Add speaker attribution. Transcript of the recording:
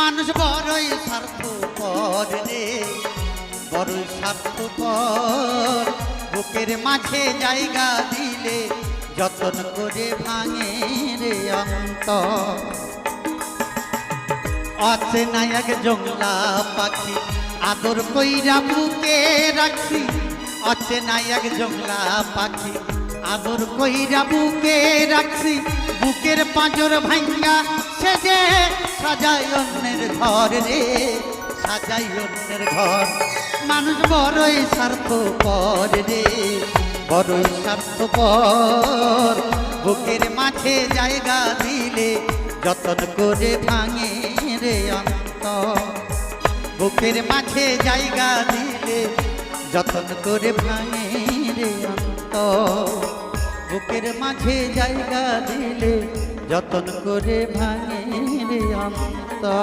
Speaker 1: মানুষ বড়ই স্বার্থপর রে। বড়ই স্বার্থপর, বুকের মাঝে জায়গা দিলে যতন করে ভাঙে রে অন্ত আছে না এক জংলা পাখি, আদর কইরা বুকে রাখি। আছে না এক জংলা পাখি, আদর কইরা বুকে রাখছি বুকের পাঁজর ভাঙ্গা সে যে সাজাই অন্যের ঘর রে সাজাই অন্যের ঘর। মানুষ বড়ই স্বার্থ পর রে, বড়ই স্বার্থ পর বুকের মাঝে জায়গা দিলে যতন করে ভাঙে রে অন্ত বুকের মাঝে জায়গা দিলে যতন করে ভাঙে রে অন্ত বুকের মাঝে জায়গা দিলে যতন করে ভাঙে রে অন্ত